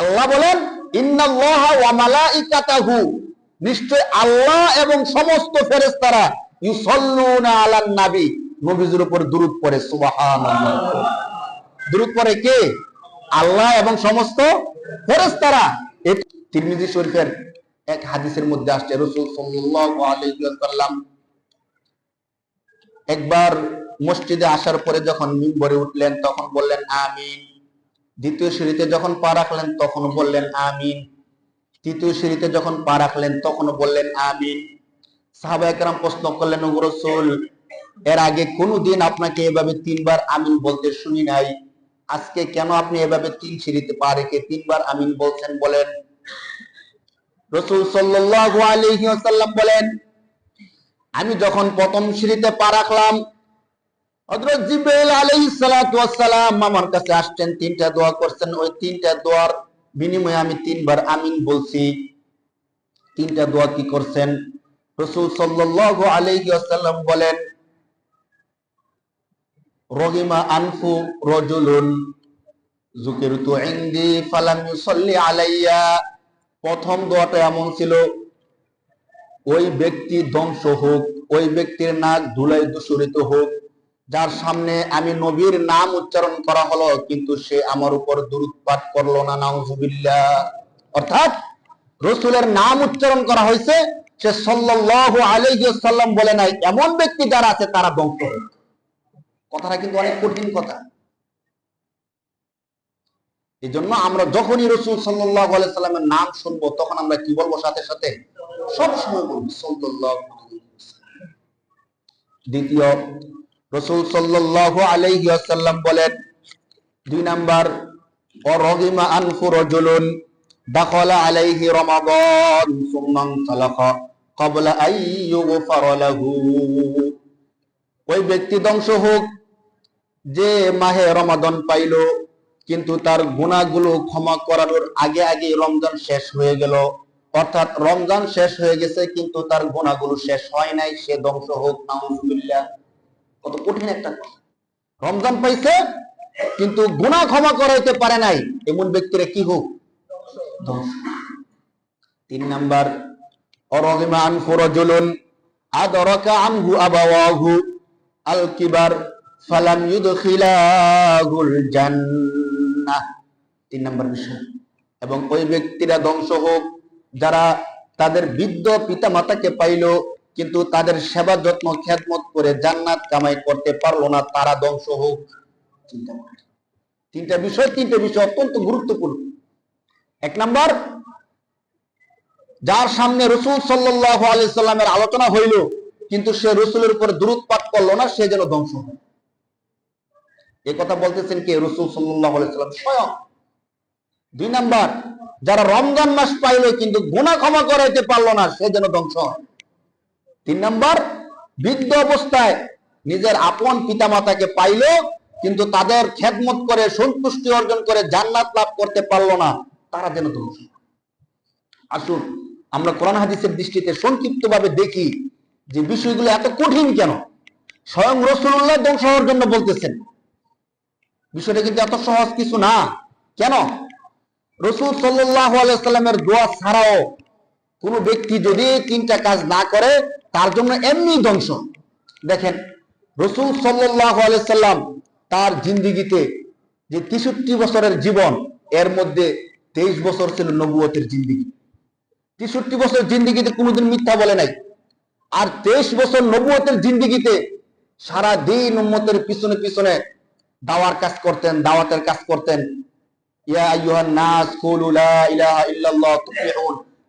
আল্লাহ বলেন নিশ্চয় আল্লাহ এবং সমস্ত ফেরেশতারা ইউসাল্লুনা আলান নবী নবীর উপর কে? আল্লাহ এবং সমস্ত ফেরেশতারা। এই তিরমিজি শরীফের এক হাদিসের মধ্যে আসছে, রাসূল একবার মসজিদে আসার পরে যখন মিম্বরে উঠলেন, তখন বললেন, আমিন। দ্বিতীয় সিঁড়িতে যখন পা রাখলেন তখন বললেন আমিন। তৃতীয় সিঁড়িতে যখন পা রাখলেন তখন বললেন আমিন। সাহাবা একরাম প্রশ্ন করলেন রসুল, এর আগে কোনোদিন আপনাকে এভাবে তিনবার আমিন বলতে শুনি নাই। আজকে কেন আপনি এভাবে তিন সিঁড়িতে পা রেখে তিনবার আমিন বলছেন? বলেন। রসুল সাল্লাল্লাহু আলাইহি ওয়াসাল্লাম বলেন, আমি যখন প্রথম সিঁড়িতে পা রাখলাম আমার কাছে আসছেন, তিনটা করছেন। ওই তিনটা বিনিময়ে আমি তিনবার আমিন বলছি। তিনটা কি করছেন? আলাইহি বলেন রজুলুন ফালাম আলাইয়া। প্রথম দোয়াটা এমন ছিল, ওই ব্যক্তি ধ্বংস হোক, ওই ব্যক্তির নাক ধুলাই দূষরিত হোক যার সামনে আমি নবীর নাম উচ্চারণ করা হলো, কিন্তু সে আমার উপর দুরূদ পাঠ করল না, নাউজুবিল্লাহ। অর্থাৎ রসুলের নাম উচ্চারণ করা হয়েছে, সে সাল্লাল্লাহু আলাইহি ওয়াসাল্লাম বলে নাই, এমন ব্যক্তি যারা আছে তারা হোক কথাটা কিন্তু অনেক কঠিন কথা। এই জন্য আমরা যখনই রসুল সাল্লাহ আলাইসাল্লামের নাম শুনব, তখন আমরা কি বলব সাথে সাথে? সব সময় বলব ওয়াসাল্লাম। দ্বিতীয় রসুল সাল্লাল্লাহু আলাইহি ওয়াসাল্লাম বলেন, দুই নাম্বার, অরহিমা আনফু রজুলুন দাখালা আলাইহি রমাদান, সুম্মান সালাখা ক্বাবলা আন ইউগফারা লাহু। ওই ব্যক্তি ধ্বংস হোক, যে মাহে রমাদান পাইল, কিন্তু তার গুণাগুলো ক্ষমা করানোর আগে আগে রমজান শেষ হয়ে গেল। অর্থাৎ রমজান শেষ হয়ে গেছে, কিন্তু তার গুণাগুলো শেষ হয় নাই, সে ধ্বংস হোক, নাউজুবিল্লাহ। কত কঠিন একটা কথা। রমজান পাইছে, কিন্তু গুণা ক্ষমা করাইতে পারে নাই, এমন ব্যক্তিরা কি হোক? তিন নাম্বার ফরজুলুন আদরাকা আনহু আবাওয়াহু আল কিবার ফালাম ইউদখিলাহুল জান্নাহ। তিন নম্বর বিষয়, এবং ওই ব্যক্তিরা ধ্বংস হোক, যারা তাদের বৃদ্ধ পিতা মাতাকে পাইল কিন্তু তাদের সেবা যত্ন, খেদমত করে জান্নাত কামাই করতে পারল না, তারা ধ্বংস হোক। চিন্তা। তিনটা বিষয় তিনটা বিষয় অত্যন্ত গুরুত্বপূর্ণ। এক নাম্বার, যার সামনে রসুল সাল্লাল্লাহু আলাইহি সাল্লামের আলোচনা হইল, কিন্তু সে রসুলের উপরে দূরত পাঠ করল না, সে যেন ধ্বংস হয়। এ কথা বলতেছেন কে? রসুল সাল্লাল্লাহু আলাইহি সাল্লাম স্বয়ং। দুই নাম্বার, যারা রমজান মাস পাইলো কিন্তু গুনাহ ক্ষমা করাইতে পারল না, সে যেন ধ্বংস হয়। তিন নম্বর, বৃদ্ধ অবস্থায় নিজের আপন পিতামাতাকে পাইলো, কিন্তু তাদের খেদমত করে, সন্তুষ্টি অর্জন করে জান্নাত লাভ করতে পারল না, তারা যেন ধ্বংস। আসুন, আমরা কোরআন হাদিসের দৃষ্টিতে সংক্ষিপ্ত ভাবে দেখি যে বিষয়গুলো এত কঠিন কেন? স্বয়ং রসুল্লাহ ধ্বংস হওয়ার জন্য বলতেছেন। বিষয়টা কিন্তু এত সহজ কিছু না। কেন? রসুল সাল্লাহ আলাইসাল্লামের দোয়া ছাড়াও কোনো ব্যক্তি যদি তিনটা কাজ না করে তার জন্য এমনি ধ্বংস। দেখেন, রসুল আলাইসাল্লাম তার জিন্দিগিতে যে তেষট্টি বছরের জীবন, এর মধ্যে তেইশ বছর ছিল নবুয়তের জিন্দিগি। তেষট্টি বছর জিন্দিগিতে কোনোদিন মিথ্যা বলে নাই। আর তেইশ বছর নবুয়তের জিন্দিগিতে সারা দিন উম্মতের পিছনে পিছনে দাওয়ার কাজ করতেন, দাওয়াতের কাজ করতেন।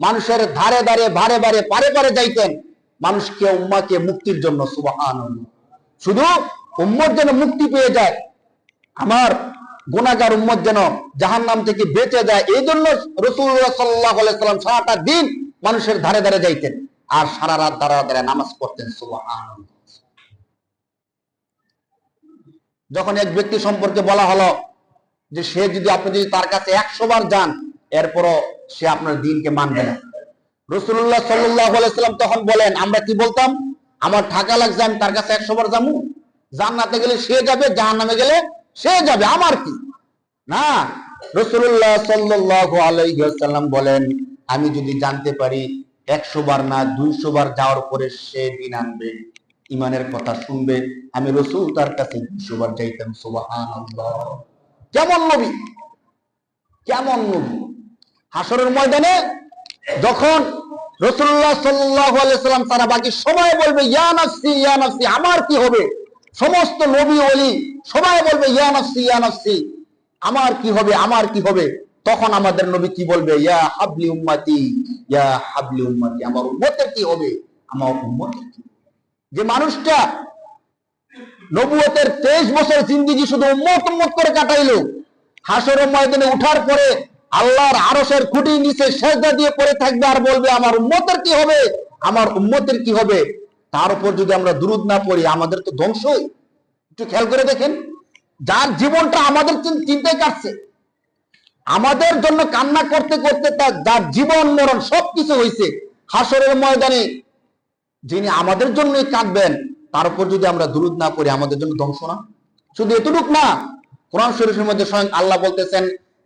মানুষের ধারে ধারে ভারে ভারে পারে পারে যাইতেন। মানুষকে, উম্মাকে মুক্তির জন্য, সুবহানাল্লাহ। শুধু উম্মত যেন মুক্তি পেয়ে যায়, আমার গুনাহগার উম্মত যেন জাহান্নাম থেকে বেঁচে যায় এই জন্য আলাইহি সাল্লাম সারাটা দিন মানুষের ধারে ধারে যাইতেন আর সারা রাত ধারা ধারে নামাজ পড়তেন, সুবহানাল্লাহ। যখন এক ব্যক্তি সম্পর্কে বলা হলো যে সে যদি, আপনি যদি তার কাছে একশো বার যান, এরপরও সে আপনার দিনকে মানবে না। রসুল্লাহ সাল্লাম তখন বলেন, আমরা কি বলতাম? আমার ঠাকা লাগছে, আমি তার কাছে একশো বার যাব। জান্নাতে গেলে সে যাবে জাহান নামে গেলে সে যাবে। আমার কি? না, রসুল্লাহ সাল্লাল্লাহু আলাইহি বলেন, আমি যদি জানতে পারি, একশো বার না দুইশো বার যাওয়ার পরে সে দিন আনবে ইমানের কথা শুনবে। আমি রসুল তার কাছে দুইশো বার যাইতাম কেমন নবী? কেমন নবী? হাসরের ময়দানে যখন রসুল্লাহ সাল্লাহ আলাইসাল্লাম তারা বাকি সবাই বলবে, ইয়া নাফসি ইয়া নাফসি, আমার কি হবে? সমস্ত নবী অলি সবাই বলবে, ইয়া নাফসি, ইয়া আমার কি হবে, আমার কি হবে? তখন আমাদের নবী কি বলবে, ইয়া হাবলি উম্মতি, ইয়া হাবলি উম্মতি, আমার উম্মতের কি হবে? আমার উম্মতের কি? যে মানুষটা নবুয়তের তেইশ বছর জিন্দিগি শুধু উম্মত উম্মত করে কাটাইলো। হাসরের ময়দানে উঠার পরে আল্লাহর আরশের খুঁটি নিচে সেজদা দিয়ে পড়ে থাকবে আর বলবে, আমার উম্মতের কি হবে? আমার উম্মতের কি হবে? তার উপর যদি আমরা দুরুদ না পড়ি, আমাদের তো ধ্বংসই একটু খেয়াল করে দেখেন, যার জীবনটা আমাদের চিন্তায় কাটছে। আমাদের জন্য কান্না করতে করতে তার, যার জীবন, মরণ সবকিছু হয়েছে হাসরের ময়দানে। যিনি আমাদের জন্যই কাঁদবেন, তার উপর যদি আমরা দুরুদ না পড়ি, আমাদের জন্য ধ্বংস না। শুধু এতটুক না, কোরআন শরীফের মধ্যে স্বয়ং আল্লাহ বলতেছেন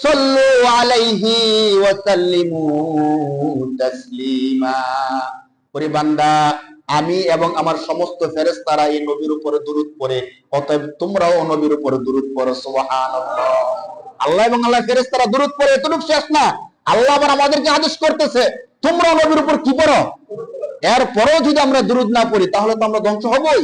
সাল্লু আলাইহি ওয়া সাল্লিমু তাসলিমা। ওরে বান্দা, আমি এবং আমার সমস্ত ফেরেশতারা এই নবীর উপরে দুরূদ পড়ে, অতএব তোমরাও নবীর উপরে দুরূদ পড়ো, সুবহানাল্লাহ। আল্লাহ এবং আল্লাহ ফেরেশতারা দুরূদ পড়ে, এতটুকু শেষ না। আল্লাহ আবার আমাদেরকে আদেশ করতেছে তোমরা নবীর উপর কি পড়ো? এরপরেও যদি আমরা দুরুদ না পড়ি, তাহলে তো আমরা ধ্বংস হবই।